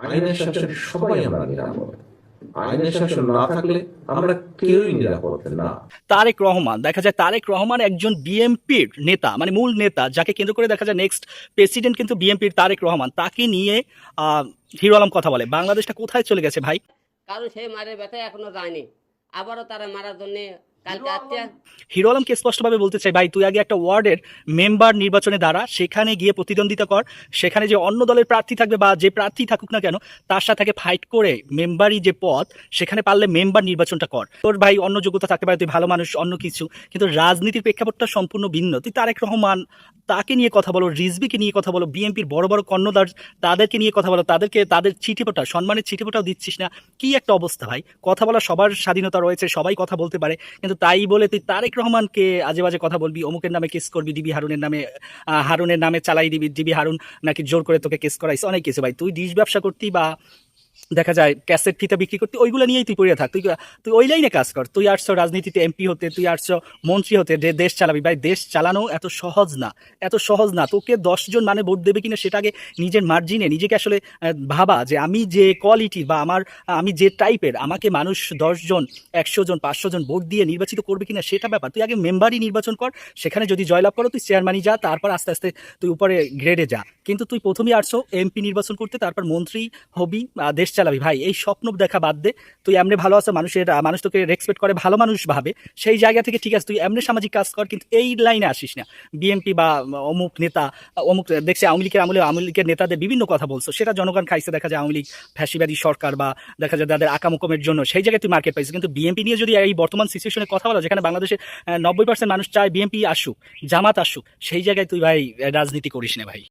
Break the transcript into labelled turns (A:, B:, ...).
A: আইনের শাসনে সবাই আমরা নিরাপদ। আইনের শাসন না থাকলে আমরা কেউই নিরাপদ না।
B: তারেক রহমান দেখা যায় তারেক রহমান একজন বিএমপির নেতা মানে মূল নেতা যাকে কেন্দ্র করে দেখা যায় নেক্সট প্রেসিডেন্ট কিন্তু বিএমপির তারেক রহমান। তাকে নিয়ে আহ, হিরো আলম কথা বলে। বাংলাদেশটা কোথায় চলে গেছে ভাই?
C: কারণ সেই মারের ব্যথায় এখনও যায়নি। আবারও তারা মারার জন্য কালকে আত্মীয়
B: হিরো আলমকে স্পষ্টভাবে বলতে চাই, ভাই, তুই আগে একটা ওয়ার্ডের মেম্বার নির্বাচনে দাঁড়া, সেখানে গিয়ে প্রতিদ্বন্দ্বিতা কর। সেখানে যে অন্য দলের প্রার্থী থাকবে বা যে প্রার্থী থাকুক না কেন, তার সাথে ফাইট করে মেম্বারই যে পদ, সেখানে পারলে মেম্বার নির্বাচনটা কর। তোর, ভাই, অন্য যোগ্যতা থাকতে পারে, তুই ভালো মানুষ, অন্য কিছু, কিন্তু রাজনীতির প্রেক্ষাপটটা সম্পূর্ণ ভিন্ন। তুই তারেক রহমান, তাকে নিয়ে কথা বলো রিজবিকে নিয়ে কথা বলো, বিএনপির বড় বড় কর্ণদার তাদেরকে নিয়ে কথা বলো, তাদেরকে, তাদের চিঠিপটা সম্মানের চিঠিপটাও দিচ্ছিস না। কি একটা অবস্থা, ভাই। কথা বলা সবার স্বাধীনতা রয়েছে, সবাই কথা বলতে পারে, কিন্তু তাই বলে তুই তারেক রহমানকে আজে বাজে কথা বলবি, অমুকের নামে কেস করবি, ডিবি হারুনের নামে হারুনের নামে চালাই দিবি, ডিবি হারুন নাকি জোর করে তোকে কেস করাইছে, অনেক কিছু ভাই। তুই ডিশ ব্যবসা করতি বা দেখা যায় ক্যাসেট ফিতা বিক্রি করতে ওইগুলো নিয়েই তুই পড়ে থাক। তুই তুই ওই লাইনে কাজ কর। তুই আসছো রাজনীতিতে এমপি হতে তুই আসছো মন্ত্রী হতে যে দেশ চালাবি। ভাই দেশ চালানো এত সহজ না এত সহজ না। তোকে দশজন মানে ভোট দেবে কিনা সেটা আগে নিজের মার্জিনে নিজেকে আসলে ভাবা যে আমি যে কোয়ালিটি বা আমার আমি যে টাইপের আমাকে মানুষ দশজন একশো জন পাঁচশো জন ভোট দিয়ে নির্বাচিত করবে কিনা সেটা ব্যাপার। তুই আগে মেম্বারই নির্বাচন কর সেখানে যদি জয়লাভ করো তুই চেয়ারম্যানই যা তারপর আস্তে আস্তে তুই উপরে গ্রেডে যা। কিন্তু তুই প্রথমেই আসছো এমপি নির্বাচন করতে তারপর মন্ত্রী হবি আহ, দেশ চালাবি। ভাই, এই স্বপ্ন দেখা বাদ দে। তুই এমনি ভালো আছে, মানুষের, মানুষ তোকে রেসপেক্ট করে, ভালো মানুষ ভাবে। সেই জায়গা থেকে ঠিক আছে, তুই এমনি সামাজিক কাজ কর, কিন্তু এই লাইনে আসিস না। বিএনপি বা অমুক নেতা, অমুক, দেখছি আওয়ামী লীগের আমলে আওয়ামী লীগের নেতাদের বিভিন্ন কথা বলছো। সেটা জনগণ খাইছে, দেখা যায় আওয়ামী লীগ, ফ্যাসিবাদী সরকার বা দেখা যায় তাদের আকামুকমের জন্য। সেই জায়গায় তুই মার্কেট পাইছিস। কিন্তু বিএনপি নিয়ে যদি এই বর্তমান সিচুয়েশনে কথা বলো যেখানে বাংলাদেশের নব্বই পার্সেন্ট মানুষ চায় বিএনপি আসুক, জামাত আসুক, সেই জায়গায় তুই ভাই, রাজনীতি করিস না ভাই।